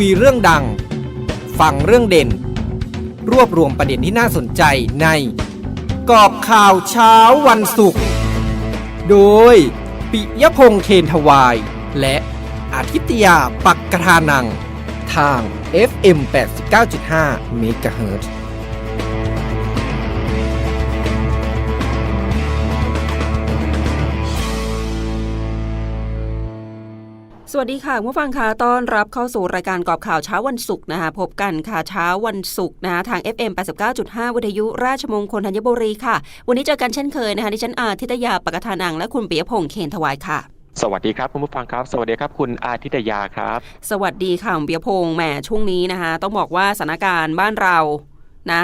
คุยเรื่องดัง ฟังเรื่องเด่น รวบรวมประเด็นที่น่าสนใจใน กอบข่าวเช้าวันศุกร์ โดย ปิยพงษ์เคนทวาย และอาทิตยาปักกระทานัง ทาง FM 89.5 MHz สวัสดีค่ะผู้ฟังคะต้อนรับเข้าสู่รายการกอบข่าวเช้าวันศุกร์นะคะพบกันค่ะเช้าวันศุกร์นะคะทาง FM 89.5 วิทยุราชมงคลธัญบุรีค่ะ วันนี้เจอกันเช่นเคยนะคะดิฉันอาทิตยาปกทานังและคุณปิยพงษ์เคนทวายค่ะสวัสดีครับคุณผู้ฟังครับ สวัสดีครับคุณอาทิตยาครับ สวัสดีค่ะคุณปิยพงษ์แหมช่วงนี้นะคะต้องบอกว่าสถานการณ์บ้านเรานะ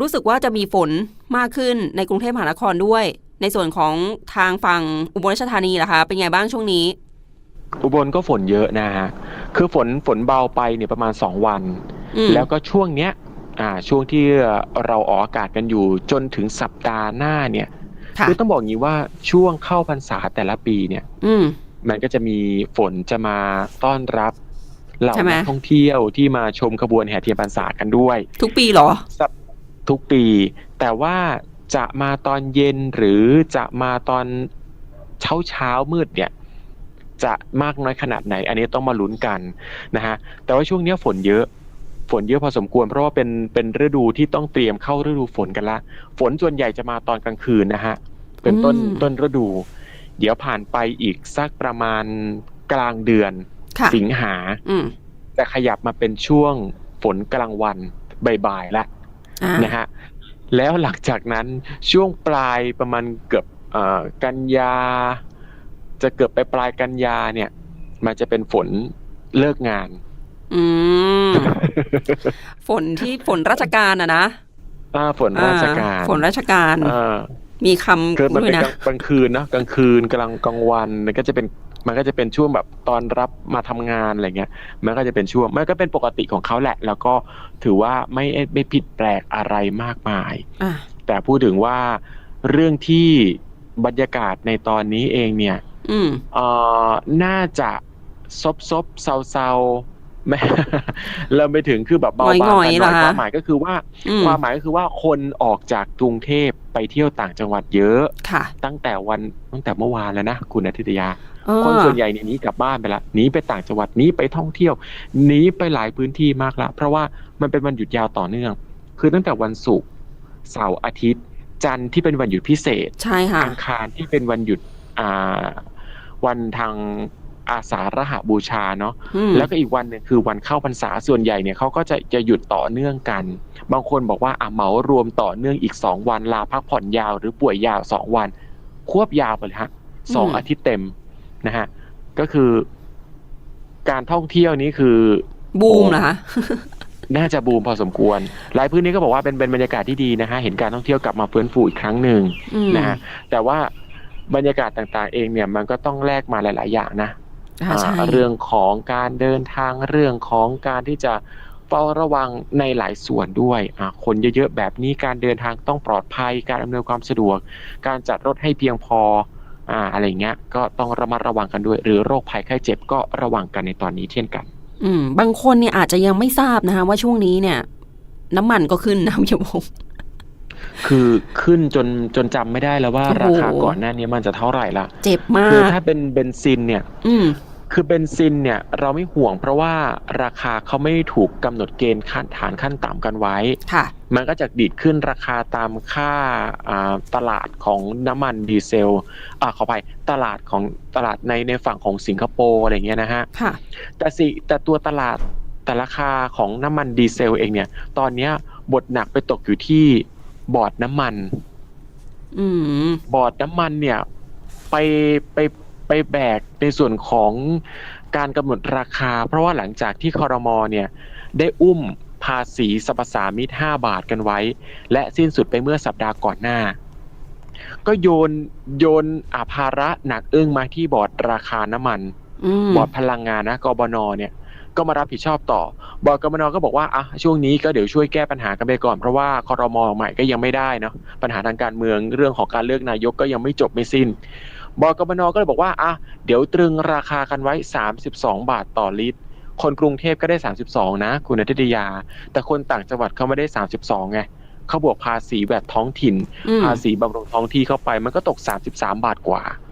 รู้สึกว่าจะมีฝนมากขึ้นในกรุงเทพมหานครด้วย ในส่วนของทางฝั่งอุบลราชธานีล่ะคะ เป็นไงบ้างช่วงนี้ อุบลก็ฝนเยอะนะฮะ คือฝนฝนเบาไปเนี่ยประมาณ2วันอืมแล้วก็ช่วงเนี้ย อ่า ช่วงที่เราออกอากาศกันอยู่จนถึงสัปดาห์หน้าเนี่ยค่ะคือต้องบอกงี้ว่าช่วงเข้าพรรษาแต่ละปีเนี่ย อืมมันก็จะมีฝนจะมาต้อนรับเหล่าใช่ไหมนักท่องเที่ยวที่มาชมขบวนแห่เทียนพรรษากันด้วย ทุกปีเหรอสัปทุกปี แต่ว่าจะมาตอนเย็นหรือจะมาตอนเช้าเช้าๆมืดเนี่ย จะมากน้อยขนาดไหน อันนี้ต้องมาลุ้นกันนะฮะแต่ว่าช่วงเนี้ยฝนเยอะฝนเยอะพอสมควรเพราะว่าเป็นเป็นฤดูที่ต้องเตรียมเข้าฤดูฝนกันละ ฝนส่วนใหญ่จะมาตอนกลางคืนนะฮะเป็นต้นอืมต้นฤดู เดี๋ยวผ่านไปอีกสักประมาณกลางเดือนค่ะสิงหาอืมจะขยับมาเป็นช่วงฝนกลางวันบ่ายๆละอ่านะฮะแล้วหลังจากนั้นช่วงปลายประมาณเกือบเอ่อกันยา จะเกือบไปปลายกันยาเนี่ย มันจะเป็นฝนเลิกงาน อืม ฝนที่ฝนราชการอะนะอ่าฝนราชการอ่ฝนราชการอ่ามีคคือำมันด้วเป็ยนนะกลางกลางคืนเนอะกลางคืนกลางกลางวันมันก็จะเป็นมันก็จะเป็นช่วงแบบตอนรับมาทำงานอะไรเงี้ย มันก็จะเป็นช่วงมันก็เป็นปกติของเขาแหละ แล้วก็ถือว่าไม่ไม่ผิดแปลกอะไรมากมายอะแต่พูดถึงว่าเรื่องที่บรรยากาศในตอนนี้เองเนี่ย อืมเอ่อน่าจะซบซบเซาเซาไม่เราไปถึงคือแบบเบาบางหงอยกันๆหน่อยเหรอคะความหมายก็คือว่าอืมความหมายก็คือว่าคนออกจากกรุงเทพไปเที่ยวต่างจังหวัดเยอะค่ะ ตั้งแต่วันตั้งแต่เมื่อวานแล้วนะคุณอาทิตยาเออคนส่วนใหญ่เนี่ยหนีกลับบ้านไปละหนีไปต่างจังหวัดหนีไปท่องเที่ยวหนีไปหลายพื้นที่มากละ เพราะว่ามันเป็นวันหยุดยาวต่อเนื่อง คือตั้งแต่วันศุกร์เสาร์อาทิตย์ จันทร์ที่เป็นวันหยุดพิเศษใช่ค่ะอังคารที่เป็นวันหยุดอ่า วันทางอาสาฬหบูชาเนาะอืมแล้วก็อีกวันหนึ่งคือวันเข้าพรรษาส่วนใหญ่เนี่ยเขาก็จะจะหยุดต่อเนื่องกัน บางคนบอกว่าอะเหมารวมต่อเนื่องอีกสองวันลาพักผ่อนยาว หรือป่วยยาวสองวัน ควบยาวไปเลยฮะสองอาทิตย์เต็มนะฮะก็คือ การท่องเที่ยวนี้คือบูมเหรอคะน่าจะบูมพอสมควร หลายพื้นที่ก็บอกว่าเป็นเป็นบรรยากาศที่ดีนะฮะ เห็นการท่องเที่ยวกลับมาฟื้นฟูอีกครั้งหนึ่งอืมนะฮะ แต่ว่า บรรยากาศต่างๆ เองเนี่ยมันก็ต้องแลกมาหลาย ๆ อย่างนะอ่าใช่อ่าเรื่องของการเดินทางเรื่องของการที่จะเฝ้าระวังในหลายส่วนด้วยอ่าคนเยอะๆแบบนี้การเดินทางต้องปลอดภัย การอำนวยความสะดวก การจัดรถให้เพียงพออ่าอะไรเงี้ยก็ต้องระมัดระวังกันด้วย หรือโรคภัยไข้เจ็บก็ระวังกันในตอนนี้เช่นกัน อืม บางคนเนี่ยอาจจะยังไม่ทราบนะคะว่าช่วงนี้เนี่ย น้ำมันก็ขึ้นนะพี่พงษ์ คือขึ้นจนจนจำไม่ได้แล้วว่าโอ้โหราคาก่อนหน้านี้มันจะเท่าไหร่ละเจ็บมาคือกถ้าเป็นเบนซินเนี่ยอืมคือเบนซินเนี่ยเราไม่ห่วงเพราะว่าราคาเขาไม่ถูกกำหนดเกณฑ์ขั้นฐานขั้นต่ำกันไว้ค่ะมันก็จะดีดขึ้นราคาตามค่าอ่าตลาดของน้ำมันดีเซลอ่าขอไปตลาดของตลาดในในฝั่งของสิงคโปร์อะไรเงี้ยนะฮะค่ะแต่สิแต่ตัวตลาดแต่ราคาของน้ำมันดีเซลเองเนี่ย ตอนเนี้ยบทหนักไปตกอยู่ที่ บอร์ดน้ำมันอืมบอร์ดน้ำมันเนี่ย ไปไปไปแบกในส่วนของการกำหนดราคา เพราะว่าหลังจากที่คอรมอเนี่ย ได้อุ้มภาษีสรรพสามิต5บาทกันไว้ และสิ้นสุดไปเมื่อสัปดาห์ก่อนหน้า ก็โยนโยนอาภาระหนักอึ้งมาที่บอร์ดราคาน้ำมันอืมบอร์ดพลังงานนะกบนเนี่ย ก็มารับผิดชอบต่อบอร์ดกบนก็บอกว่าอะช่วงนี้ก็เดี๋ยวช่วยแก้ปัญหากันไปก่อนเพราะว่าคอรมอใหม่ก็ยังไม่ได้เนาะปัญหาทางการเมืองเรื่องของการเลือกนายกก็ยังไม่จบไม่สิ้นบอร์ดกบนก็เลยบอกว่าอะเดี๋ยวตรึงราคากันไว้ 32 บาทต่อลิตร คนกรุงเทพก็ได้ 32 นะ คุณนัทยา แต่คนต่างจังหวัดเขาไม่ได้ 32ไงเขาบวกภาษีแบบท้องถิ่นอืมภาษีบำรุงท้องที่เข้าไปมันก็ตก 33 บาทกว่าโอ้เอ่อ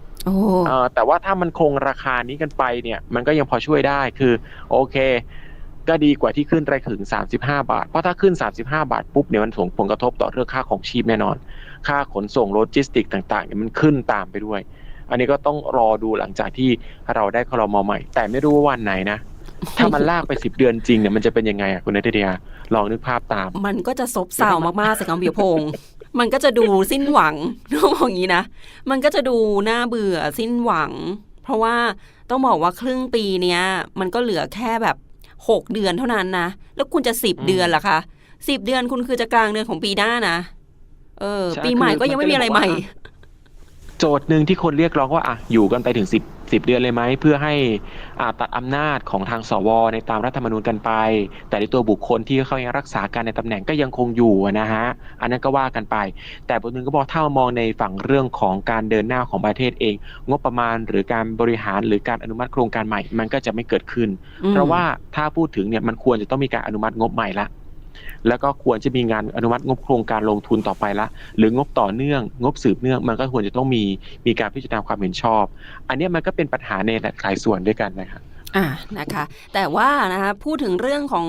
แต่ว่าถ้ามันคงราคานี้กันไปเนี่ย มันก็ยังพอช่วยได้คือโอเค ก็ดีกว่าที่ขึ้นไปถึง 35 บาท เพราะถ้าขึ้น 35 บาทปุ๊บเนี่ยมันส่งผลกระทบต่อเรื่องค่าของชีพแน่นอน ค่าขนส่งโลจิสติกต่างๆเนี่ยมันขึ้นตามไปด้วย อันนี้ก็ต้องรอดูหลังจากที่เราได้คลมใหม่ แต่ไม่รู้ว่าวันไหนนะถ้ามันลากไปสิบเดือนจริงเนี่ยมันจะเป็นยังไงอะคุณนัทเดียลองนึกภาพตาม มันก็จะซบเซามากๆสิครับเบียพงษ์ มันก็จะดูสิ้นหวังต้องบอกอย่างนี้นะ มันก็จะดูน่าเบื่อสิ้นหวัง เพราะว่าต้องบอกว่าครึ่งปีเนี้ย มันก็เหลือแค่แบบหกเดือนเท่านั้นนะ แล้วคุณจะสิบอืมเดือนล่ะคะสิบเดือนคุณคือจะกลางเดือนของปีหน้านะ เออใช่ปีใหม่คือก็ยังไม่มีอะไรมันก็ใหเลยม่บอกว่าโจทย์หนึ่งที่คนเรียกร้องว่าอะอยู่กันไปถึงสิบ สิบเดือนเลยไหม เพื่อให้ตัดอำนาจของทางสว ในตามรัฐธรรมนูญกันไป แต่ในตัวบุคคลที่เขายังรักษาการในตำแหน่งก็ยังคงอยู่นะฮะอันนั้นก็ว่ากันไป แต่บทหนึ่งก็บอกถ้ามองในฝั่งเรื่องของการเดินหน้าของประเทศเอง งบประมาณหรือการบริหารหรือการอนุมัติโครงการใหม่มันก็จะไม่เกิดขึ้น เพราะว่าถ้าพูดถึงเนี่ยมันควรจะต้องมีการอนุมัติงบใหม่ละ แล้วก็ควรจะมีงานอนุมัติงบโครงการลงทุนต่อไปละ หรืองบต่อเนื่อง งบสืบเนื่อง มันก็ควรจะต้องมีมีการพิจารณาความเห็นชอบ อันนี้มันก็เป็นปัญหาในหลายส่วนด้วยกันนะครับอ่านะคะ แต่ว่านะคะพูดถึงเรื่องของ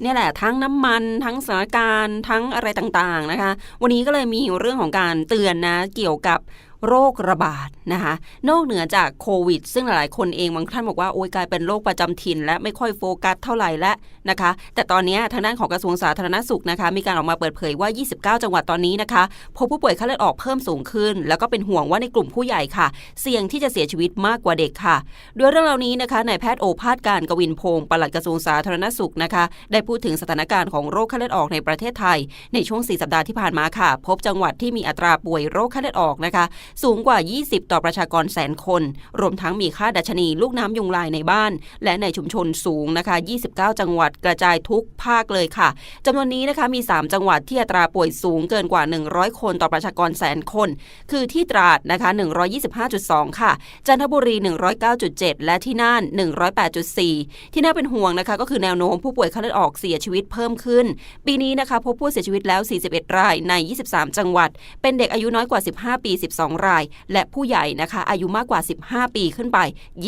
เนี่ยแหละทั้งน้ำมันทั้งสถานการณ์ทั้งอะไรต่างๆนะคะ วันนี้ก็เลยมีเรื่องของการเตือนนะเกี่ยวกับโรคระบาดนะคะ นอกเหนือจากโควิด ซึ่งหลายๆคนเองบางท่านบอกว่าโอ้ยกลายเป็นโรคประจำถิ่น และไม่ค่อยโฟกัสเท่าไหร่แล้วนะคะ แต่ตอนนี้ทางด้านของกระทรวงสาธารณสุขนะคะ มีการออกมาเปิดเผยว่า 29 จังหวัดตอนนี้นะคะพบผู้ป่วยไข้เลือดออกเพิ่มสูงขึ้น แล้วก็เป็นห่วงว่าในกลุ่มผู้ใหญ่ค่ะ เสี่ยงที่จะเสียชีวิตมากกว่าเด็กค่ะ ด้วยเรื่องเหล่านี้นะคะนายแพทย์โอภาสการกวินพงศ์ปลัดกระทรวงสาธารณสุขนะคะ ได้พูดถึงสถานการณ์ของโรคไข้เลือดออกในประเทศไทย ในช่วง 4 สัปดาห์ที่ผ่านมาค่ะ พบจังหวัดที่มีอัตราป่วยโรคไข้เลือดออกนะคะ สูงกว่า 20 ต่อประชากรแสนคน รวมทั้งมีค่าดัชนีลูกน้ำยุงลายในบ้าน และในชุมชนสูงนะคะ 29 จังหวัดกระจายทุกภาคเลยค่ะจำนวนนี้นะคะมี 3 จังหวัดที่อัตราป่วยสูงเกินกว่า 100 คนต่อประชากรแสนคน คือที่ตราดนะคะ 125.2 ค่ะ จันทบุรี 109.7 และที่น่าน 108.4 ที่น่าเป็นห่วงนะคะก็คือแนวโน้มผู้ป่วยไข้เลือดออกเสียชีวิตเพิ่มขึ้น ปีนี้นะคะพบผู้เสียชีวิตแล้ว 41 รายใน 23 จังหวัด เป็นเด็กอายุน้อยกว่า 15 ปี 12 ราย และผู้ใหญ่นะคะอายุมากกว่า 15 ปีขึ้นไป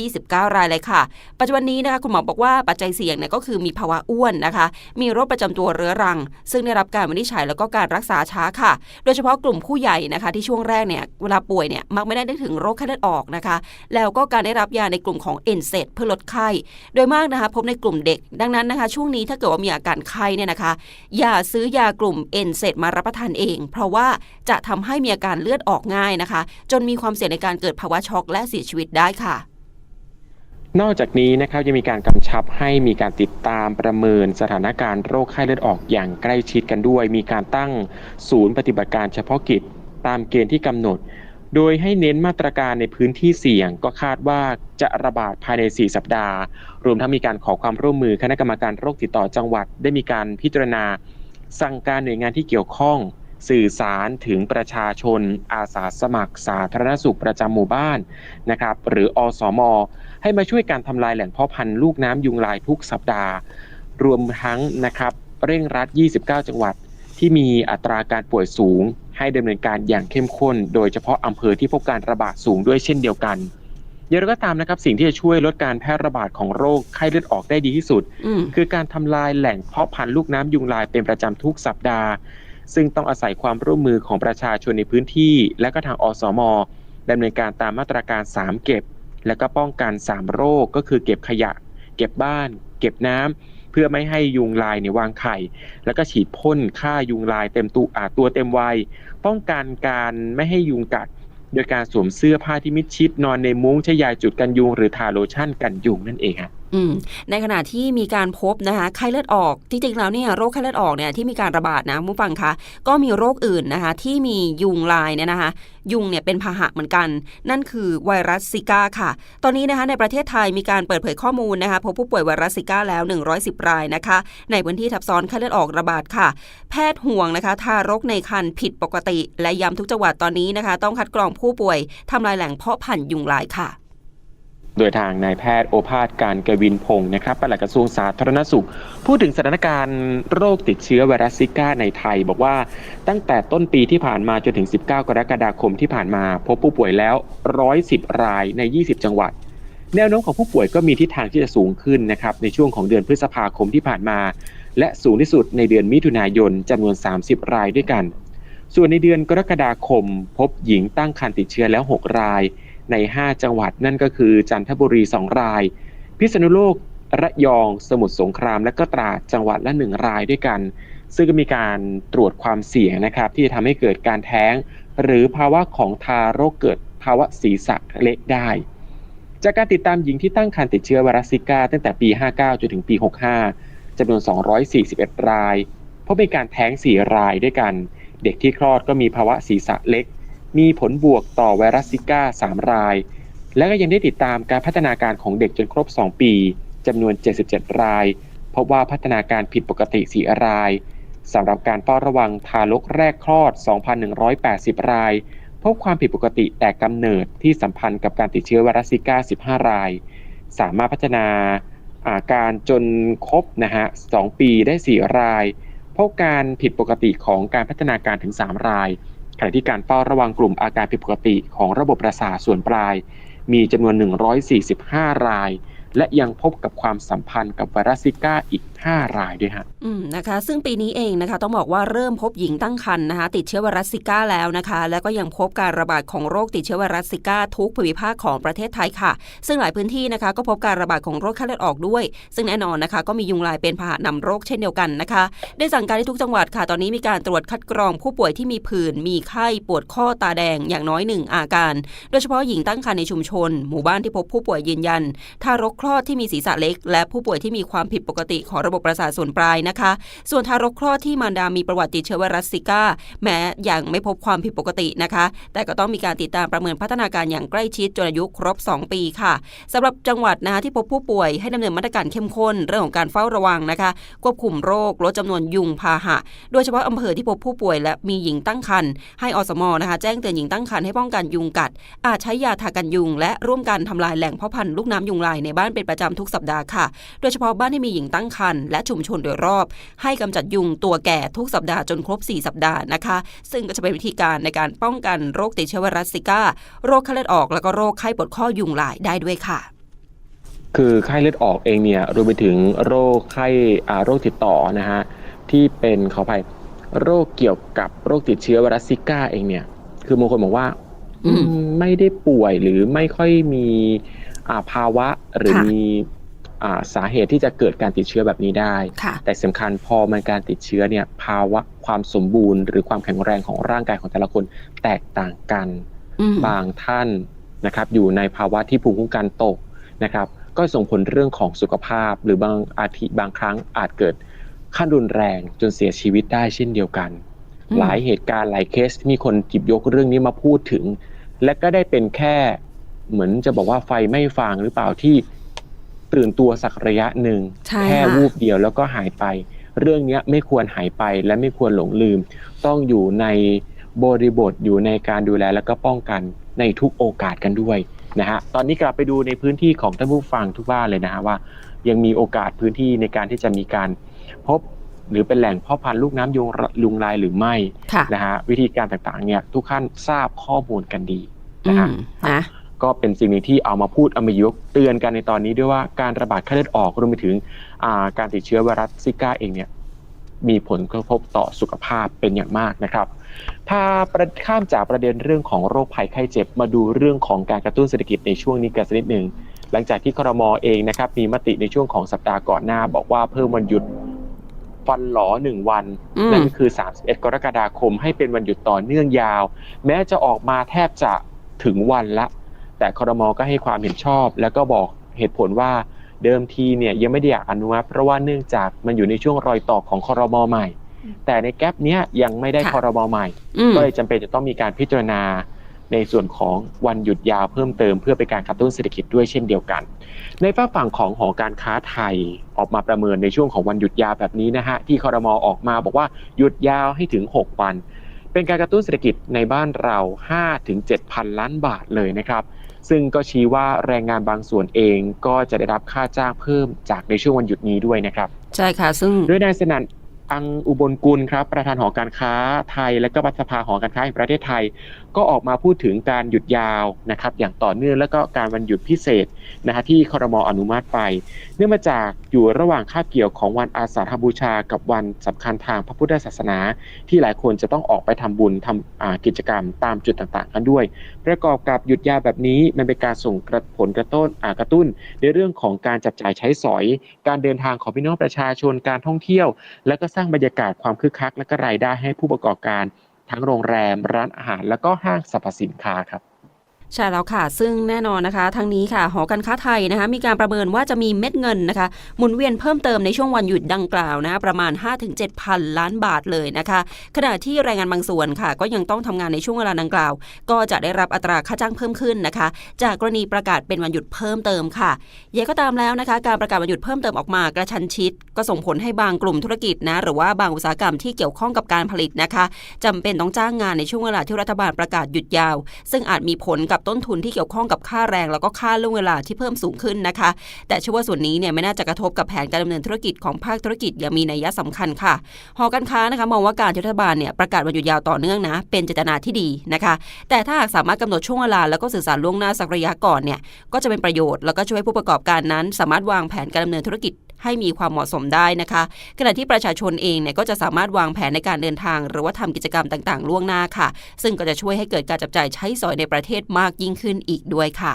29 รายเลยค่ะ ปัจจุบันนี้นะคะคุณหมอบอกว่าปัจจัยเสี่ยงเนี่ยก็คือมีภาวะอ้วนนะคะ มีโรคประจำตัวเรื้อรัง ซึ่งได้รับการวินิจฉัยแล้วก็การรักษาช้าค่ะ โดยเฉพาะกลุ่มผู้ใหญ่นะคะ ที่ช่วงแรกเนี่ยเวลาป่วยเนี่ยมักไม่ได้นึกถึงโรคไข้เลือดออกนะคะ แล้วก็การได้รับยาในกลุ่มของเอนเซดเพื่อลดไข้ โดยมากนะคะพบในกลุ่มเด็ก ดังนั้นนะคะ ช่วงนี้ถ้าเกิดว่ามีอาการไข้เนี่ยนะคะ อย่าซื้อยากลุ่มเอนเซดมารับประทานเอง เพราะว่าจะทำให้มีอาการเลือดออกง่ายนะคะ จนมีความเสี่ยงในการเกิดภาวะช็อกและเสียชีวิตได้ค่ะนอกจากนี้นะครับยังมีการกำชับให้มีการติดตามประเมินสถานการณ์โรคไข้เลือดออกอย่างใกล้ชิดกันด้วย มีการตั้งศูนย์ปฏิบัติการเฉพาะกิจ ตามเกณฑ์ที่กำหนด โดยให้เน้นมาตรการในพื้นที่เสี่ยงก็คาดว่าจะระบาดภายใน 4 สัปดาห์ รวมทั้งมีการขอความร่วมมือคณะกรรมการโรคติดต่อจังหวัด ได้มีการพิจารณา สั่งการหน่วยงานที่เกี่ยวข้อง สื่อสารถึงประชาชน อาสาสมัคร สาธารณสุขประจำหมู่บ้านนะครับหรืออสม ให้มาช่วยการทำลายแหล่งเพาะพันธุ์ลูกน้ำยุงลายทุกสัปดาห์ รวมทั้งนะครับเร่งรัด 29 จังหวัดที่มีอัตราการป่วยสูง ให้ดำเนินการอย่างเข้มข้น โดยเฉพาะอำเภอที่พบการระบาดสูงด้วยเช่นเดียวกันอย่างไรก็ตามนะครับสิ่งที่จะช่วยลดการแพร่ระบาดของโรคไข้เลือดออกได้ดีที่สุดอืมคือการทำลายแหล่งเพาะพันธุ์ลูกน้ำยุงลายเป็นประจำทุกสัปดาห์ ซึ่งต้องอาศัยความร่วมมือของประชาชนในพื้นที่ และก็ทางอสมดำเนินการตามมาตรการ 3 เก็บ และก็ป้องกัน 3 โรคก็คือเก็บขยะ เก็บบ้าน เก็บน้ำเพื่อไม่ให้ยุงลายเนี่ยวางไข่ แล้วก็ฉีดพ่นฆ่ายุงลายเต็มตัวอ่าตัวเต็มวัย ป้องกันการไม่ให้ยุงกัด โดยการสวมเสื้อผ้าที่มิดชิดนอนในมุ้งใช้ยาจุดกันยุง หรือทาโลชั่นกันยุงนั่นเองครับในขณะที่มีการพบนะคะไข้เลือดออกจริงๆแล้วเนี่ยโรคไข้เลือดออกเนี่ยที่มีการระบาดนะผู้ฟังคะก็มีโรคอื่นนะคะที่มียุงลายเนี่ยนะคะยุงเนี่ยเป็นพาหะเหมือนกัน นั่นคือไวรัสซิก้าค่ะ ตอนนี้นะคะในประเทศไทยมีการเปิดเผยข้อมูลนะคะพบผู้ป่วยไวรัสซิก้าแล้ว 110 รายนะคะ ในพื้นที่ทับซ้อนไข้เลือดออกระบาดค่ะ แพทย์ห่วงนะคะทารกในครรภ์ผิดปกติ และย้ำทุกจังหวัดตอนนี้นะคะ ต้องคัดกรองผู้ป่วยทำลายแหล่งเพาะพันธุ์ยุงลายค่ะ โดยทางนายแพทย์โอภาสการกวินพงศ์นะครับปลัดกระทรวงสาธารณสุข พูดถึงสถานการณ์โรคติดเชื้อไวรัสซิก้าในไทย บอกว่าตั้งแต่ต้นปีที่ผ่านมาจนถึง 19 กรกฎาคมที่ผ่านมา พบผู้ป่วยแล้ว 110 รายใน 20 จังหวัด แนวโน้มของผู้ป่วยก็มีทิศทางที่จะสูงขึ้นนะครับในช่วงของเดือนพฤษภาคมที่ผ่านมา และสูงที่สุดในเดือนมิถุนายนจำนวน 30 รายด้วยกัน ส่วนในเดือนกรกฎาคม พบหญิงตั้งครรภ์ติดเชื้อแล้ว 6 ราย ใน 5 จังหวัดนั่นก็คือจันทบุรี 2 ราย พิษณุโลกระยอง สมุทรสงคราม และก็ตราดจังหวัดละ 1 รายด้วยกัน ซึ่งก็มีการตรวจความเสี่ยงนะครับ ที่จะทำให้เกิดการแท้ง หรือภาวะของทารกเกิดภาวะศีรษะเละได้ จากการติดตามหญิงที่ตั้งครรภ์ติดเชื้อไวรัสซิก้าตั้งแต่ปี 59 จนถึงปี 65จำนวน 241 รายพบเป็นการแท้ง 4 รายด้วยกัน เด็กที่คลอดก็มีภาวะศีรษะเล็ก มีผลบวกต่อไวรัสซิก้า 3 ราย และก็ยังได้ติดตามการพัฒนาการของเด็กจนครบ 2 ปีจำนวน 77 ราย พบว่าพัฒนาการผิดปกติ 4 รายสำหรับการเฝ้าระวังทารกแรกคลอด 2,180 ราย พบความผิดปกติแต่กำเนิดที่สัมพันธ์กับการติดเชื้อไวรัสซิก้า 15 ราย สามารถพัฒนาอาการจนครบนะฮะ 2 ปีได้ 4 ราย พบการผิดปกติของการพัฒนาการถึง 3 ราย ขณะที่การเฝ้าระวังกลุ่มอาการผิดปกติของระบบประสาทส่วนปลาย มีจำนวน 145 ราย และยังพบกับความสัมพันธ์กับไวรัสซิก้าอีก 5 รายด้วยฮะอืมนะคะ ซึ่งปีนี้เองนะคะต้องบอกว่าเริ่มพบหญิงตั้งครรภ์นะคะ ติดเชื้อไวรัสซิก้าแล้วนะคะ แล้วก็ยังพบการระบาดของโรคติดเชื้อไวรัสซิก้าทุกภูมิภาคของประเทศไทยค่ะ ซึ่งหลายพื้นที่นะคะ ก็พบการระบาดของโรคไข้เลือดออกด้วย ซึ่งแน่นอนนะคะ ก็มียุงลายเป็นพาหะนำโรคเช่นเดียวกันนะคะ ได้สั่งการให้ทุกจังหวัดค่ะ ตอนนี้มีการตรวจคัดกรองผู้ป่วยที่มีผื่นมีไข้ปวดข้อตาแดงอย่างน้อยหนึ่งอาการ โดยเฉพาะหญิงตั้งครรภ์ในชุมชน หมู่บ้านที่พบผู้ป่วยยืนยันทารกคลอดที่มีศีรษะเล็ก และผู้ป่วยที่มีความผิดปกติของระบบประสาทส่วนปลายนะคะ ส่วนทารกคลอดที่มารดามีประวัติติดเชื้อไวรัสซิก้า แม้ยังไม่พบความผิดปกตินะคะ แต่ก็ต้องมีการติดตามประเมินพัฒนาการอย่างใกล้ชิดจนอายุครบ 2 ปีค่ะสำหรับจังหวัดนะคะที่พบผู้ป่วยให้ดำเนินมาตรการเข้มข้นเรื่องของการเฝ้าระวังนะคะ ควบคุมโรคลดจำนวนยุงพาหะ โดยเฉพาะอำเภอที่พบผู้ป่วยและมีหญิงตั้งครรภ์ให้อสมนะคะแจ้งเตือนหญิงตั้งครรภ์ให้ป้องกันยุงกัด อาจใช้ยาทากันยุง และร่วมกันทำลายแหล่งเพาะพันธุ์ลูกน้ำยุงลายในบ้านเป็นประจำทุกสัปดาห์ค่ะ โดยเฉพาะบ้านที่มีหญิงตั้งครรภและชุมชนโดยรอบ ให้กำจัดยุงตัวแก่ทุกสัปดาห์จนครบ 4 สัปดาห์นะคะ ซึ่งก็จะเป็นวิธีการในการป้องกันโรคติดเชื้อไวรัสซิก้า โรคไข้เลือดออกแล้วก็โรคไข้ปวดข้อยุงลายได้ด้วยค่ะคือไข้เลือดออกเองเนี่ยรวมไปถึงโรคไข้อ่าโรคติดต่อนะฮะที่เป็นขออภัยโรคเกี่ยวกับโรคติดเชื้อไวรัสซิก้าเองเนี่ย คือบางคนบอกว่าอืมอืมไม่ได้ป่วยหรือไม่ค่อยมีอ่าภาวะหรือค่ะมีอ่า สาเหตุที่จะเกิดการติดเชื้อแบบนี้ได้ค่ะแต่สำคัญพอมันการติดเชื้อเนี่ยภาวะความสมบูรณ์ หรือความแข็งแรงของร่างกายของแต่ละคนแตกต่างกันอืมบางท่านนะครับอยู่ในภาวะที่ภูมิคุ้มกันตกนะครับก็ส่งผลเรื่องของสุขภาพ หรือบางอาทิบางครั้งอาจเกิดขั้นรุนแรงจนเสียชีวิตได้เช่นเดียวกันอืมหลายเหตุการณ์หลายเคสที่มีคนหยิบยกเรื่องนี้มาพูดถึง และก็ได้เป็นแค่เหมือนจะบอกว่าไฟไม่ฟางหรือเปล่าที่ ตื่นตัวสักระยะหนึ่งใช่แค่ค่ะวูบเดียวแล้วก็หายไป เรื่องเนี้ยไม่ควรหายไปและไม่ควรหลงลืม ต้องอยู่ในบริบทอยู่ในการดูแลแล้วก็ป้องกันในทุกโอกาสกันด้วยนะฮะตอนนี้กลับไปดูในพื้นที่ของท่านผู้ฟังทุกบ้านเลยนะฮะว่า ยังมีโอกาสพื้นที่ในการที่จะมีการพบหรือเป็นแหล่งเพ่อพันธุ์ลูกน้ำยุงยุงลายหรือไม่ค่ะนะฮะวิธีการต่างๆเนี่ยทุกท่านทราบข้อมูลกันดีอืนะฮะมนะ ก็เป็นสิ่งหนึ่งที่เอามาพูดเอามายกเตือนกันในตอนนี้ด้วยว่าการระบาดไข้เลือดออกรวมไปถึงอ่าการติดเชื้อไวรัสซิก้าเองเนี่ยมีผลกระทบต่อสุขภาพเป็นอย่างมากนะครับพาประข้ามจากประเด็นเรื่องของโรคภัยไข้เจ็บมาดูเรื่องของการกระตุ้นเศรษฐกิจในช่วงนี้กันสักนิดหนึ่งหลังจากที่ครมเองนะครับมีมติในช่วงของสัปดาห์ก่อนหน้า บอกว่าเพิ่มวันหยุดฟันหลอหนึ่งวันอืมนั่นก็คือ 31 กรกฎาคมให้เป็นวันหยุดต่อเนื่องยาว แม้จะออกมาแทบจะถึงวันละ แต่ครมก็ให้ความเห็นชอบ แล้วก็บอกเหตุผลว่าเดิมทีเนี่ยยังไม่ได้อยากอนุมัติเพราะว่าเนื่องจากมันอยู่ในช่วงรอยต่อของครมใหม่ แต่ในแกลบเนี้ยยังไม่ได้ค่ะครมใหม่อืมก็เลยจำเป็นจะต้องมีการพิจารณาในส่วนของวันหยุดยาวเพิ่มเติมเพื่อเป็นการกระตุ้นเศรษฐกิจด้วยเช่นเดียวกัน ในฝากฝั่งของหอการค้าไทยออกมาประเมินในช่วงของวันหยุดยาวแบบนี้นะฮะที่ครมออกมาบอกว่าหยุดยาวให้ถึง 6 วัน เป็นการกระตุ้นเศรษฐกิจในบ้านเรา 5-7พันล้านบาทเลยนะครับ ซึ่งก็ชี้ว่าแรงงานบางส่วนเองก็จะได้รับค่าจ้างเพิ่มจากในช่วงวันหยุดนี้ด้วยนะครับ ใช่ค่ะ ซึ่งด้วยนายสนั่นอังอุบลกุลครับ ประธานหอการค้าไทย และก็รัฐสภาหอการค้าแห่งประเทศไทย ก็ออกมาพูดถึงการหยุดยาวนะครับอย่างต่อเนื่องแล้วก็การวันหยุดพิเศษนะฮะที่ครมอนุมัติไป เนื่องมาจากอยู่ระหว่างคาบเกี่ยวของวันอาสาฬหบูชา กับวันสำคัญทางพระพุทธศาสนา ที่หลายคนจะต้องออกไปทำบุญทำกิจกรรมตามจุดต่างๆ กันด้วย ประกอบกับหยุดยาวแบบนี้มันเป็นการส่งผลกระต้นกระตุ้น ในเรื่องของการจับจ่ายใช้สอย การเดินทางของพี่น้องประชาชนการท่องเที่ยว และก็สร้างบรรยากาศความคึกคักและก็รายได้ให้ผู้ประกอบการ ทั้งโรงแรมร้านอาหาร แล้วก็ห้างสรรพสินค้าครับ ใช่แล้วค่ะ ซึ่งแน่นอนนะคะ ทั้งนี้ค่ะ หอการค้าไทยนะคะ มีการประเมินว่าจะมีเม็ดเงินนะคะ หมุนเวียนเพิ่มเติมในช่วงวันหยุดดังกล่าวนะประมาณ 5-7พันล้านบาทเลยนะคะ ขณะที่แรงงานบางส่วนค่ะ ก็ยังต้องทำงานในช่วงเวลาดังกล่าว ก็จะได้รับอัตราค่าจ้างเพิ่มขึ้นนะคะ จากกรณีประกาศเป็นวันหยุดเพิ่มเติมค่ะย่างก็ตามแล้วนะคะ การประกาศวันหยุดเพิ่มเติมออกมากระชันชิด ก็ส่งผลให้บางกลุ่มธุรกิจนะหรือว่าบางอุตสาหกรรมที่เกี่ยวข้องกับการผลิตนะคะจำเป็นต้องจ้างงานในช่วงเวลาที่รัฐบาลประกาศหยุดยาว ซึ่งอาจมีผลกับต้นทุนที่เกี่ยวข้องกับค่าแรง แล้วก็ค่าล่วงเวลาที่เพิ่มสูงขึ้นนะคะ แต่เชื่อว่าส่วนนี้เนี่ยไม่น่าจะกระทบกับแผนการดำเนินธุรกิจของภาคธุรกิจอย่างมีนัยสำคัญค่ะ หอการค้านะคะมองว่าการที่รัฐบาลเนี่ยประกาศวันหยุดยาวต่อเนื่องนะ เป็นเจตนาที่ดีนะคะ แต่ถ้าหากสามารถกำหนดช่วงเวลาแล้วก็สื่อสารล่วงหน้าสักระยะก่อนเนี่ยก็จะเป็นประโยชน์แล้วก็ช่วยผู้ประกอบการนั้น สามารถวางแผนการดำเนินธุรกิจ ให้มีความเหมาะสมได้นะคะ ขณะที่ประชาชนเองเนี่ยก็จะสามารถวางแผนในการเดินทาง หรือว่าทำกิจกรรมต่างๆ ล่วงหน้าค่ะ ซึ่งก็จะช่วยให้เกิดการจับจ่ายใช้สอยในประเทศมากยิ่งขึ้นอีกด้วยค่ะ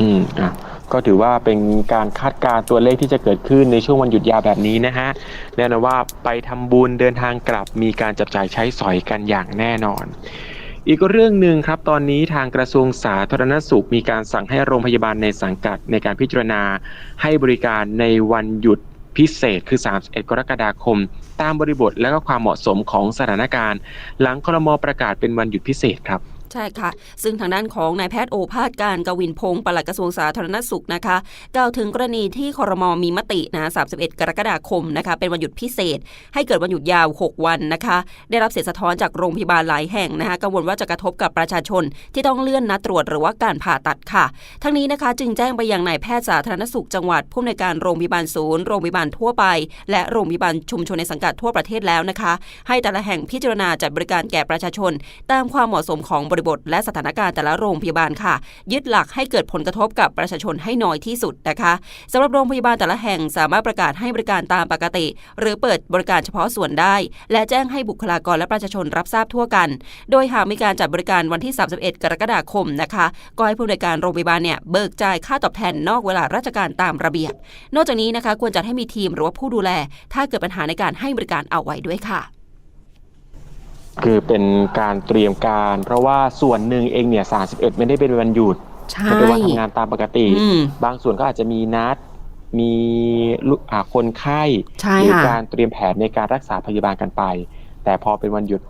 อืมอะก็ถือว่าเป็นการคาดการตัวเลขที่จะเกิดขึ้นในช่วงวันหยุดยาวแบบนี้นะฮะแน่นอนว่าไปทำบุญเดินทางกลับมีการจับจ่ายใช้สอยกันอย่างแน่นอน อีกเรื่องหนึ่งครับ ตอนนี้ทางกระทรวงสาธารณสุขมีการสั่งให้โรงพยาบาลในสังกัดในการพิจารณาให้บริการในวันหยุดพิเศษคือ 31 กรกฎาคม ตามบริบทและก็ความเหมาะสมของสถานการณ์ หลังครมประกาศเป็นวันหยุดพิเศษครับ ใช่ค่ะ ซึ่งทางด้านของนายแพทย์โอภาสการกวินพงศ์ปลัดกระทรวงสาธารณสุขนะคะกล่าวถึงกรณีที่คอรมอมีมตินะ31 กรกฎาคมนะคะเป็นวันหยุดพิเศษ ให้เกิดวันหยุดยาว 6 วันนะคะ ได้รับเสียงสะท้อนจากโรงพยาบาลหลายแห่งนะคะกังวลว่าจะกระทบกับประชาชนที่ต้องเลื่อนนัดตรวจหรือว่าการผ่าตัดค่ะ ทั้งนี้นะคะ จึงแจ้งไปยังนายแพทย์สาธารณสุขจังหวัดผู้อำนวยการโรงพยาบาลศูนย์โรงพยาบาลทั่วไป และโรงพยาบาลชุมชนในสังกัดทั่วประเทศแล้วนะคะ ให้แต่ละแห่งพิจารณาจัดบริการแก่ประชาชน ตามความเหมาะสมของบริบทและสถานการณ์แต่ละโรงพยาบาลค่ะ ยึดหลักให้เกิดผลกระทบกับประชาชนให้น้อยที่สุดนะคะสำหรับโรงพยาบาลแต่ละแห่งสามารถประกาศให้บริการตามปกติ หรือเปิดบริการเฉพาะส่วนได้ และแจ้งให้บุคลากรและประชาชนรับทราบทั่วกัน โดยหากมีการจัดบริการวันที่ 31 กรกฎาคมนะคะ ก็ให้ผู้บริการโรงพยาบาลเนี่ยเบิกจ่ายค่าตอบแทนนอกเวลาราชการตามระเบียบ นอกจากนี้นะคะควรจัดให้มีทีมหรือว่าผู้ดูแล ถ้าเกิดปัญหาในการให้บริการเอาไว้ด้วยค่ะ คือเป็นการเตรียมการ เพราะว่าส่วนหนึ่งเองเนี่ย31 ไม่ได้เป็นวันหยุดใช่มันเป็นวันทำงานตามปกติอืมบางส่วนก็อาจจะมีนัด มีลูกอ่าคนไข้ใช่หรืค่ะการเตรียมแผนในการรักษาพยาบาลกันไป แต่พอเป็นวันหยุด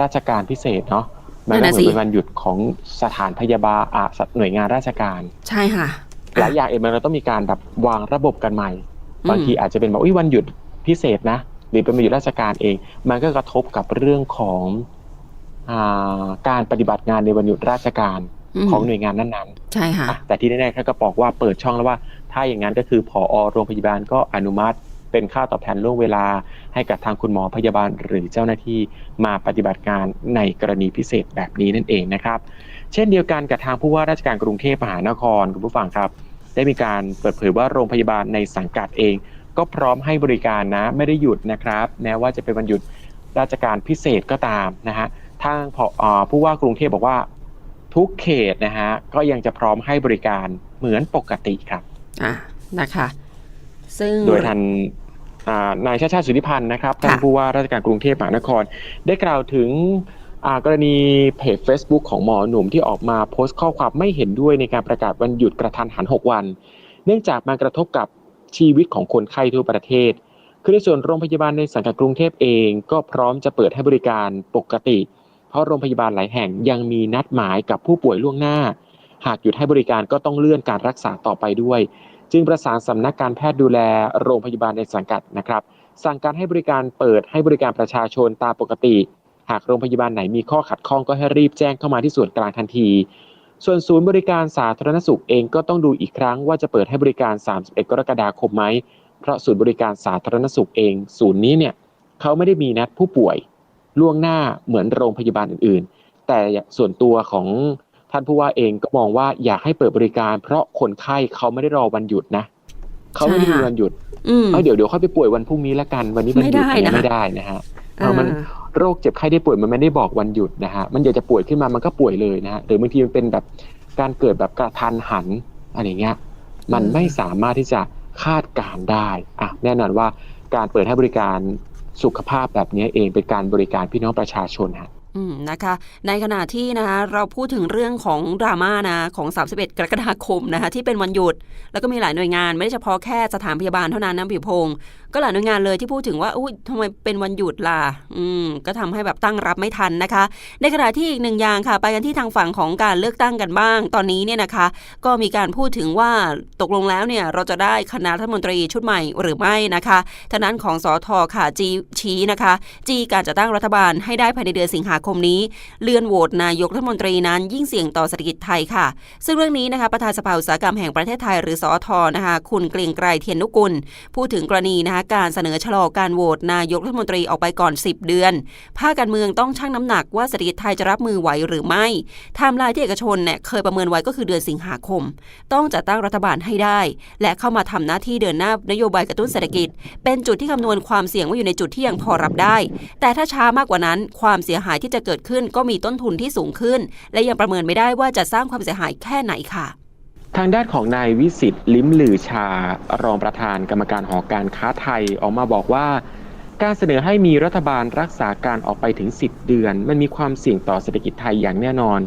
ราชการพิเศษเนาะมันก็เหมือนเป็นวันหยุดของสถานพยาบาลอ่าหน่วยงานราชการ ใช่ค่ะหลายอย่างเองมันก็ต้องมีการแบบวางระบบกันใหม่ บางทีอืมอาจจะเป็นแบบอุ้ยวันหยุดพิเศษนะ หรือเป็นวันหยุดราชการเอง มันก็กระทบกับเรื่องของอาการปฏิบัติงานในวันหยุดราชการมของหน่วยงานนั้นใช่ค่ะๆอะ แต่ที่แน่ๆเขาก็บอกว่าเปิดช่องแล้วว่า ถ้าอย่างนั้นก็คือผอโรงพยาบาลก็อนุมัติเป็นค่าตอบแทนล่วงเวลา ให้กับทางคุณหมอพยาบาลหรือเจ้าหน้าที่มาปฏิบัติการในกรณีพิเศษแบบนี้นั่นเองนะครับ เช่นเดียวกันกับทางผู้ว่าราชการกรุงเทพมหานครคุณผู้ฟังครับ ได้มีการเปิดเผยว่าโรงพยาบาลในสังกัดเอง ก็พร้อมให้บริการนะไม่ได้หยุดนะครับ แม้ว่าจะเป็นวันหยุดราชการพิเศษก็ตามนะฮะทางผออผู้ว่ากรุงเทพบอกว่าทุกเขตนะฮะก็ยังจะพร้อมให้บริการเหมือนปกติครับอะนะคะ ซึ่งโดยท่านอ่านายชาติชาติสุริพันธ์นะครับท่านค่ะผู้ว่าราชการกรุงเทพมหานคร ได้กล่าวถึงอ่ากรณีเพจ Facebook ของหมอหนุ่มที่ออกมาโพสต์ข้อความไม่เห็นด้วยในการประกาศวันหยุดกระทันหัน 6 วัน เนื่องจากมันกระทบกับ ชีวิตของคนไข้ทั่วประเทศ คือในส่วนโรงพยาบาลในสังกัดกรุงเทพเองก็พร้อมจะเปิดให้บริการปกติ เพราะโรงพยาบาลหลายแห่งยังมีนัดหมายกับผู้ป่วยล่วงหน้า หากหยุดให้บริการก็ต้องเลื่อนการรักษาต่อไปด้วย จึงประสานสำนักการแพทย์ดูแลโรงพยาบาลในสังกัดนะครับ สั่งการให้บริการเปิดให้บริการประชาชนตามปกติ หากโรงพยาบาลไหนมีข้อขัดข้องก็ให้รีบแจ้งเข้ามาที่ส่วนกลางทันที ส่วนศูนย์บริการสาธารณสุขเองก็ต้องดูอีกครั้งว่าจะเปิดให้บริการ 31 กรกฎาคมไหม เพราะศูนย์บริการสาธารณสุขเอง ศูนย์นี้เนี่ยเขาไม่ได้มีนัดผู้ป่วยล่วงหน้าเหมือนโรงพยาบาลอื่นๆ แต่ส่วนตัวของท่านผู้ว่าเองก็มองว่าอยากให้เปิดบริการ เพราะคนไข้เขาไม่ได้รอวันหยุดนะเขาไม่ได้มีวันหยุดอืมเอาเดี๋ยวเดี๋ยวค่อยไปป่วยวันพรุ่งนี้ละกัน วันนี้วันหยุดไม่ได้นะเนี่ยไม่ได้นะฮะเออมันอ่า โรคเจ็บไข้ได้ป่วยมันไม่ได้บอกวันหยุดนะฮะมันอยากจะป่วยขึ้นมามันก็ป่วยเลยนะฮะหรือบางทีมันเป็นแบบการเกิดแบบกระทันหันอะไรเงี้ยมันไม่สามารถที่จะคาดการได้อะแน่นอนว่าการเปิดให้บริการสุขภาพแบบนี้เองเป็นการบริการพี่น้องประชาชนฮะ อืมนะคะ ในขณะที่นะคะเราพูดถึงเรื่องของดราม่านะของ31กรกฎาคมนะคะที่เป็นวันหยุด แล้วก็มีหลายหน่วยงานไม่ได้เฉพาะแค่สถานพยาบาลเท่านั้นนะผิวพงก็หลายหน่วยงานเลยที่พูดถึงว่าอุ้ยทำไมเป็นวันหยุดล่ะอืมก็ทำให้แบบตั้งรับไม่ทันนะคะ ในขณะที่อีกหนึ่งอย่างค่ะ ไปกันที่ทางฝั่งของการเลือกตั้งกันบ้าง ตอนนี้เนี่ยนะคะ ก็มีการพูดถึงว่าตกลงแล้วเนี่ยเราจะได้คณะรัฐมนตรีชุดใหม่หรือไม่นะคะทางนั้นของสอทอค่ะจีชี้นะคะ จีการจะตั้งรัฐบาลให้ได้ภายในเดือนสิงหาคมนี้เลื่อนโหวตนายกรัฐมนตรีนั้นยิ่งเสี่ยงต่อเศรษฐกิจไทยค่ะ ซึ่งเรื่องนี้นะคะประธานสภาอุตสาหกรรมแห่งประเทศไทยหรือสอทอนะคะคุณเกรียงไกรเทียนนุกุล พูดถึงกรณีนะคะการเสนอชะลอการโหวตนายกรัฐมนตรีออกไปก่อน 10 เดือน ภาคการเมืองต้องชั่งน้ำหนักว่าเศรษฐกิจไทยจะรับมือไหวหรือไม่ไทม์ไลน์ที่เอกชนเนี่ยเคยประเมินไว้ก็คือเดือนสิงหาคม ต้องจัดตั้งรัฐบาลให้ได้ และเข้ามาทำหน้าที่เดินหน้านโยบายกระตุ้นเศรษฐกิจ เป็นจุดที่คำนวณความเสี่ยงว่าอยู่ในจุดที่ยังพอรับได้ แต่ถ้าช้ามากกว่านั้นความเสียหายที่จะเกิดขึ้นก็มีต้นทุนที่สูงขึ้น และยังประเมินไม่ได้ว่าจะสร้างความเสียหายแค่ไหนค่ะ ทางด้านของนายวิสิตลิ้มลือชารองประธานกรรมการหอการค้าไทยออกมาบอกว่า การเสนอให้มีรัฐบาลรักษาการออกไปถึง 10 เดือน มันมีความเสี่ยงต่อเศรษฐกิจไทยอย่างแน่นอน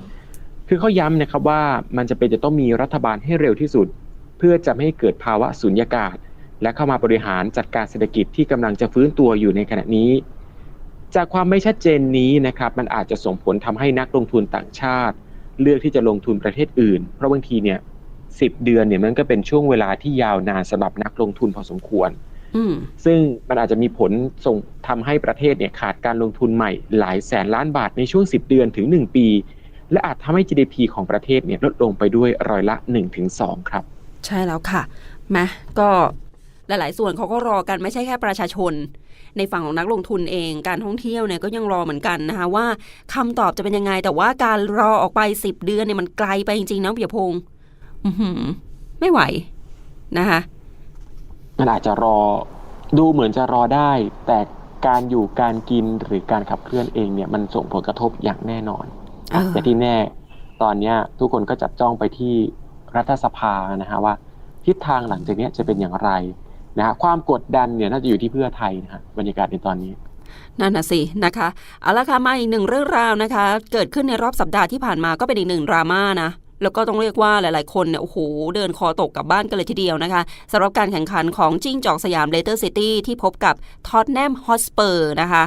คือเขาย้ำนะครับว่ามันจะเป็นจะต้องมีรัฐบาลให้เร็วที่สุด เพื่อจะไม่ให้เกิดภาวะสุญญากาศ และเข้ามาบริหารจัดการเศรษฐกิจที่กำลังจะฟื้นตัวอยู่ในขณะนี้ จากความไม่ชัดเจนนี้นะครับมันอาจจะส่งผลทำให้นักลงทุนต่างชาติ เลือกที่จะลงทุนประเทศอื่น เพราะบางทีเนี่ยสิเดือนเนี่ยมันก็เป็นช่วงเวลาที่ยาวนานสำหรับนักลงทุนพอสมควรอืมซึ่งมันอาจจะมีผลส่งทำให้ประเทศเนี่ยขาดการลงทุนใหม่หลายแสนล้านบาทในช่วง 10 เดือนถึง 1 ปี และอาจทำให้ GDP ของประเทศเนี่ยลดลงไปด้วยร้อยละ 1-2 ครับ ใช่แล้วค่ะแม้ก็ หลาย ๆ ส่วนเขาก็รอกันไม่ใช่แค่ประชาชน ในฝั่งของนักลงทุนเองการท่องเที่ยวเนี่ยก็ยังรอเหมือนกันนะคะว่าคำตอบจะเป็นยังไง แต่ว่าการรอออกไปสิบเดือนเนี่ยมันไกลไปจริงๆนะเปียพงศ์อื้อหือไม่ไหวนะคะมันอาจจะรอดูเหมือนจะรอได้ แต่การอยู่การกินหรือการขับเคลื่อนเองเนี่ยมันส่งผลกระทบอย่างแน่นอนเออแต่ที่แน่ตอนเนี้ยทุกคนก็จับจ้องไปที่รัฐสภานะฮะว่าทิศทางหลังจากเนี้ยจะเป็นอย่างไร นะฮะความกดดันเนี่ยน่าจะอยู่ที่เพื่อไทยนะฮะบรรยากาศในตอนนี้นั่นน่ะสินะคะเอาละค่ะมาอีกหนึ่งเรื่องราวนะคะ เกิดขึ้นในรอบสัปดาห์ที่ผ่านมาก็เป็นอีกหนึ่งดราม่านะแล้วก็ต้องเรียกว่าหลาย ๆ คนเนี่ยโอ้โหเดินคอตกกลับบ้านกันเลยทีเดียวนะคะสำหรับการแข่งขันของจิ้งจอกสยามเลเตอร์ซิตี้ที่พบกับท็อตแนมฮอสเปอร์นะคะ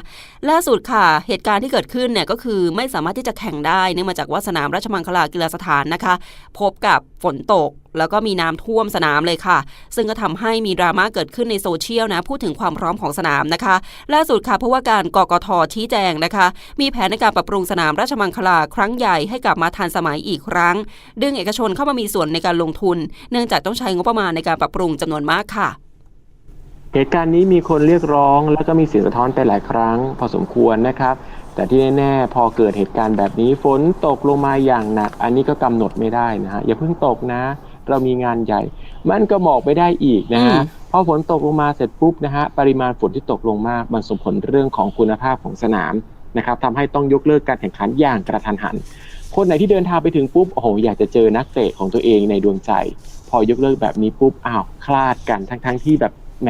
ล่าสุดค่ะ เหตุการณ์ที่เกิดขึ้นเนี่ยก็คือไม่สามารถที่จะแข่งได้เนื่องมาจากว่าสนามราชมังคลากีฬาสถานนะคะ พบกับฝนตก แล้วก็มีน้ำท่วมสนามเลยค่ะ ซึ่งก็ทำให้มีดราม่าเกิดขึ้นในโซเชียลนะ พูดถึงความพร้อมของสนามนะคะ ล่าสุดค่ะเพราะว่าการกกทชี้แจงนะคะ มีแผนในการปรับปรุงสนามราชมังคลาครั้งใหญ่ให้กลับมาทันสมัยอีกครั้ง ดึงเอกชนเข้ามามีส่วนในการลงทุน เนื่องจากต้องใช้งบประมาณในการปรับปรุงจำนวนมากค่ะเหตุการณ์นี้มีคนเรียกร้อง แล้วก็มีเสียงสะท้อนไปหลายครั้ง พอสมควรนะครับ แต่ที่แน่ๆพอเกิดเหตุการณ์แบบนี้ฝนตกลงมาอย่างหนัก อันนี้ก็กำหนดไม่ได้นะฮะอย่าเพิ่งตกนะ เรามีงานใหญ่ มันก็บอกไม่ได้อีกนะฮะอืมพอฝนตกลงมาเสร็จปุ๊บนะฮะปริมาณฝนที่ตกลงมากมันส่งผลเรื่องของคุณภาพของสนามนะครับทำให้ต้องยกเลิกการแข่งขันอย่างกระทันหัน คนไหนที่เดินทางไปถึงปุ๊บโอ้โหอยากจะเจอนักเตะของตัวเองในดวงใจ พอยกเลิกแบบนี้ปุ๊บอ้าวคลาดกันทั้งๆที่แบบแหม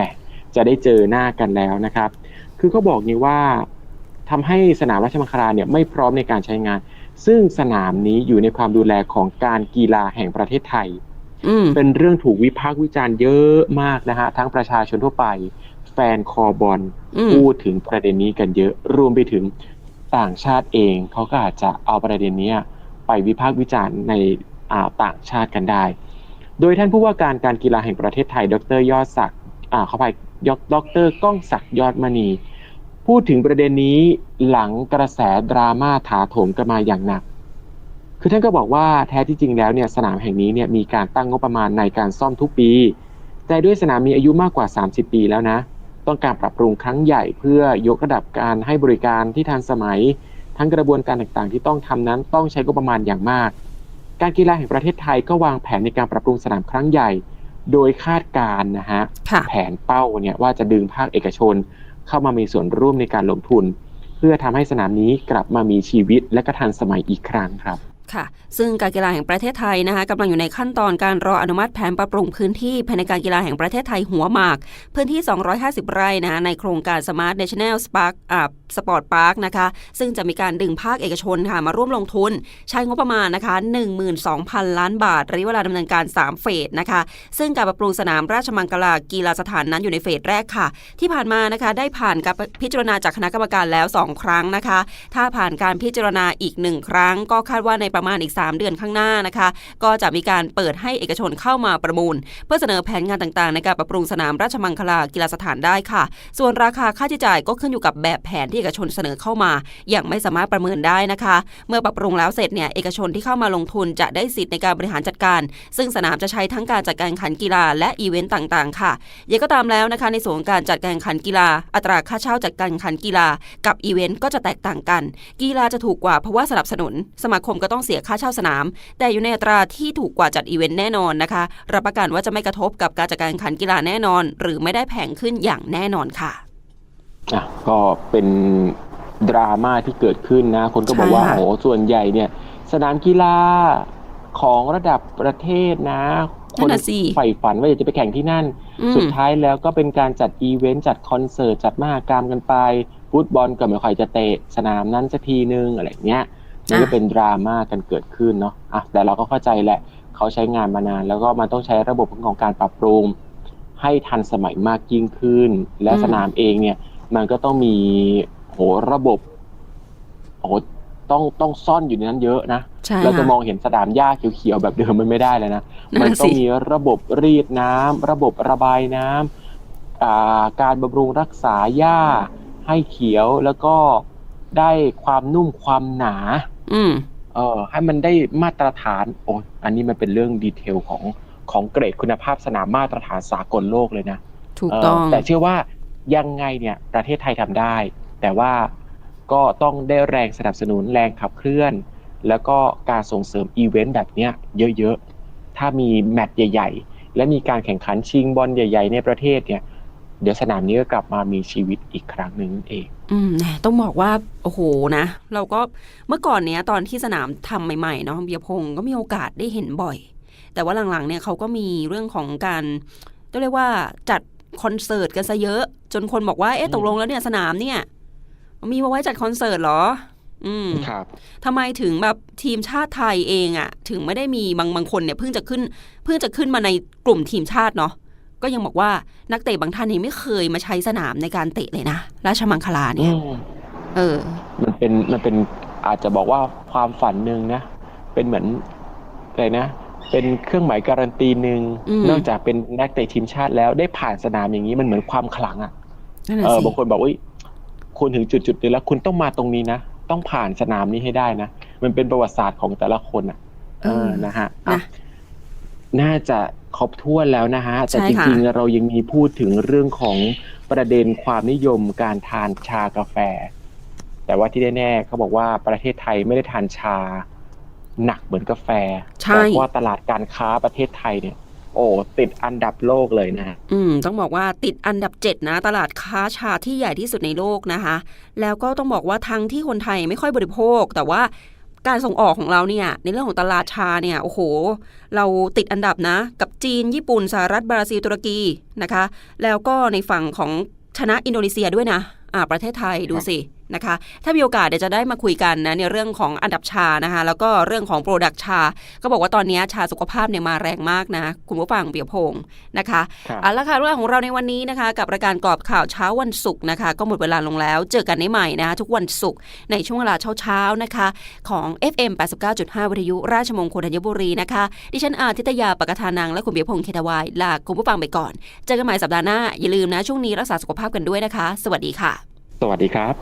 จะได้เจอหน้ากันแล้วนะครับ คือเขาบอกนี่ว่าทำให้สนามราชมังคลาเนี่ยไม่พร้อมในการใช้งาน ซึ่งสนามนี้อยู่ในความดูแลของการกีฬาแห่งประเทศไทยอืม เป็นเรื่องถูกวิพากษ์วิจารณ์เยอะมากนะฮะ ทั้งประชาชนทั่วไป แฟนคอบอลอืมพูดถึงประเด็นนี้กันเยอะ รวมไปถึงต่างชาติเองเขาก็อาจจะเอาประเด็นเนี้ยไปวิพากษ์วิจารณ์ในอ่าต่างชาติกันได้ โดยท่านผู้ว่าการการกีฬาแห่งประเทศไทย ดรยอดศักดิ์อ่าเข้าไปยกดรก้องศักดิ์ยอดมณี พูดถึงประเด็นนี้หลังกระแสดราม่าถาโถมกันมาอย่างหนัก คือท่านก็บอกว่าแท้ที่จริงแล้วเนี่ยสนามแห่งนี้เนี่ยมีการตั้งงบประมาณในการซ่อมทุกปี แต่ด้วยสนามมีอายุมากกว่า 30 ปีแล้วนะ ต้องการปรับปรุงครั้งใหญ่เพื่อยกระดับการให้บริการที่ทันสมัย ทั้งกระบวนการต่างๆ ที่ต้องทำนั้นต้องใช้งบประมาณอย่างมาก การกีฬาแห่งประเทศไทยก็วางแผนในการปรับปรุงสนามครั้งใหญ่ โดยคาดการณ์นะฮะค่ะแผนเป้าเนี่ยว่าจะดึงภาคเอกชน เข้ามามีส่วนร่วมในการลงทุน เพื่อทำให้สนามนี้กลับมามีชีวิตและก็ทันสมัยอีกครั้งครับ ค่ะ ซึ่งการกีฬาแห่งประเทศไทยนะคะกำลังอยู่ในขั้นตอนการรออนุมัติแผนปรับปรุงพื้นที่ภายในการกีฬาแห่งประเทศไทยหัวหมาก พื้นที่ 250 ไร่นะคะในโครงการ Smart National Spark อ่าสปอร์ตพาร์คนะคะ ซึ่งจะมีการดึงภาคเอกชนค่ะมาร่วมลงทุน ใช้งบประมาณนะคะ 12,000 ล้านบาทระยะเวลาดำเนินการ 3 เฟสนะคะ ซึ่งการปรับปรุงสนามราชมังคลากีฬาสถานนั้นอยู่ในเฟสแรกค่ะ ที่ผ่านมานะคะได้ผ่านการพิจารณาจากคณะกรรมการแล้ว 2 ครั้งนะคะ ถ้าผ่านการพิจารณาอีกหนึ่งครั้ง ก็คาดว่าในประมาณอีก 3 เดือนข้างหน้านะคะ ก็จะมีการเปิดให้เอกชนเข้ามาประมูล เพื่อเสนอแผนงานต่างๆ ในการปรับปรุงสนามราชมังคลากีฬาสถานได้ค่ะ ส่วนราคาค่าใช้จ่ายก็ขึ้นอยู่กับแบบแผนที่เอกชนเสนอเข้ามา อย่างไม่สามารถประเมินได้นะคะ เมื่อปรับปรุงแล้วเสร็จเนี่ยเอกชนที่เข้ามาลงทุนจะได้สิทธิ์ในการบริหารจัดการ ซึ่งสนามจะใช้ทั้งการจัดการแข่งขันกีฬาและอีเวนต์ต่างๆ ค่ะยังก็ตามแล้วนะคะในส่วนการจัดการแข่งขันกีฬา อัตราค่าเช่าจัดการแข่งขันกีฬา กับอีเวนต์ก็จะแตกต่างกัน กีฬาจะถูกกว่าเพราะว่าสนับสนุน สมาคมก็ต้องเสียค่าเช่าสนาม แต่อยู่ในอัตราที่ถูกกว่าจัดอีเวนต์แน่นอนนะคะ รับประกันว่าจะไม่กระทบกับการจัดการแข่งขันกีฬาแน่นอน หรือไม่ได้แพงขึ้นอย่างแน่นอนค่ะอะก็เป็นดราม่าที่เกิดขึ้นนะ คนก็บอกว่าใช่ค่ะโอ้ส่วนใหญ่เนี่ย สนามกีฬาของระดับประเทศนะ คนั่นนน่ะสิใฝ่ฝันว่าอยากจะไปแข่งที่นั่นอืมสุดท้ายแล้วก็เป็นการจัดอีเวนต์จัดคอนเสิร์ต จัดมหากรรมกันไปฟุตบอลก็ไม่ค่อยจะเตะสนามนั้นสักทีนึงอะไรเงี้ย มันก็อะเป็นดราม่ากันเกิดขึ้นเนาะอะแต่เราก็เข้าใจแหละเขาใช้งานมานาน แล้วก็มันต้องใช้ระบบของการปรับปรุง ให้ทันสมัยมากยิ่งขึ้น และอืมสนามเองเนี่ย มันก็ต้องมีโหระบบโหต้องต้องซ่อนอยู่ในนั้นเยอะนะใช่เราจะค่ะมองเห็นสนามหญ้าเขียวๆแบบเดิมมันไม่ได้เลยนะนั่นมันต้องสิมีระบบรีดน้ำระบบระบายน้ำอ่าการบำรุงรักษาหญ้าให้เขียวแล้วก็ได้ความนุ่มความหนา อืมเออให้มันได้มาตรฐาน โอ้ยอันนี้มันเป็นเรื่องดีเทลของของเกรดคุณภาพสนามมาตรฐานสากลโลกเลยนะถูกต้องเแต่เชื่อว่ายังไงเนี่ยประเทศไทยทำได้ แต่ว่าก็ต้องได้แรงสนับสนุนแรงขับเคลื่อน แล้วก็การส่งเสริมอีเวนต์แบบเนี้ยเยอะๆ ถ้ามีแมตช์ใหญ่ ๆ และมีการแข่งขันชิงบอลใหญ่ ๆ ในประเทศเนี่ย เดี๋ยวสนามนี้ก็กลับมามีชีวิตอีกครั้งหนึ่งนั่นเอง อืมแหมต้องบอกว่า โอ้โหนะ เราก็เมื่อก่อนเนี้ยตอนที่สนามทำใหม่ๆเนาะเบียร์พงศ์ก็มีโอกาสได้เห็นบ่อย แต่ว่าหลังๆเนี่ยเขาก็มีเรื่องของการต้องเรียกว่าจัดคอนเสิร์ตกันซะเยอะ จนคนบอกว่าเอ๊ะอืมตกลงแล้วเนี่ยสนามเนี่ย มีมาไว้จัดคอนเสิร์ตเหรอ อืมครับทำไมถึงแบบทีมชาติไทยเองอะถึงไม่ได้มีบางบางคนเนี่ยเพิ่งจะขึ้น เพิ่งจะขึ้นมาในกลุ่มทีมชาติเนาะ ก็ยังบอกว่านักเตะบางท่านเองไม่เคยมาใช้สนามในการเตะเลยนะ ราชมังคลาเนี่ยเออ มันเป็นมันเป็นอาจจะบอกว่าความฝันหนึ่งนะ เป็นเหมือนอะไรนะ เป็นเครื่องหมายการันตีหนึ่งอืมนอกจากเป็นนักเตะทีมชาติแล้วได้ผ่านสนามอย่างนี้มันเหมือนความขลังอะนั่นน่ะเออสิบางคนบอกว่าคุณถึงจุดจุดๆนึงแล้ว คุณต้องมาตรงนี้นะ ต้องผ่านสนามนี้ให้ได้นะ มันเป็นประวัติศาสตร์ของแต่ละคนอะ เออนะฮะอะนะน่าจะ ครบถ้วนแล้วนะฮะ แต่ใช่จค่ะริงๆ เรายังมีพูดถึงเรื่องของประเด็นความนิยมการทานชากาแฟ แต่ว่าที่แน่ๆเขาบอกว่าประเทศไทยไม่ได้ทานชาหนักเหมือนกาแฟใช่แต่ว่าตลาดการค้าประเทศไทยเนี่ยโอ้ติดอันดับโลกเลยนะฮะอืม ต้องบอกว่าติดอันดับเจ็ดนะ ตลาดค้าชาที่ใหญ่ที่สุดในโลกนะคะ แล้วก็ต้องบอกว่าทั้งที่คนไทยไม่ค่อยบริโภค แต่ว่า การส่งออกของเราเนี่ยในเรื่องของตลาดชาเนี่ยโอ้โห เราติดอันดับนะ กับจีน ญี่ปุ่นสหรัฐบราซิลตุรกีนะคะ แล้วก็ในฝั่งของชนะอินโดนีเซียด้วยนะอ่าประเทศไทยดูสิ นะคะ ถ้ามีโอกาสเดี๋ยวจะได้มาคุยกันนะในเรื่องของอันดับชานะคะ แล้วก็เรื่องของโปรดักชา ก็บอกว่าตอนนี้ชาสุขภาพเนี่ยมาแรงมากนะ คุณผู้ฟังเปียพงศ์นะคะครับเอาละค่ะเรื่องของเราในวันนี้นะคะ กับรายการกรอบข่าวเช้าวันศุกร์นะคะ ก็หมดเวลาลงแล้ว เจอกันได้ใหม่นะคะทุกวันศุกร์ในช่วงเวลาเช้าๆนะคะ ของ FM 89.5 วิทยุราชมงคลธัญบุรีนะคะ ดิฉันอาทิตยาปกทานังและคุณเบียพงศ์เคทวายลาคุณผู้ฟังไปก่อน เจอกันใหม่สัปดาห์หน้าอย่าลืมนะช่วงนี้รักษาสุขภาพกันด้วยนะคะ สวัสดีค่ะ สวัสดีครับ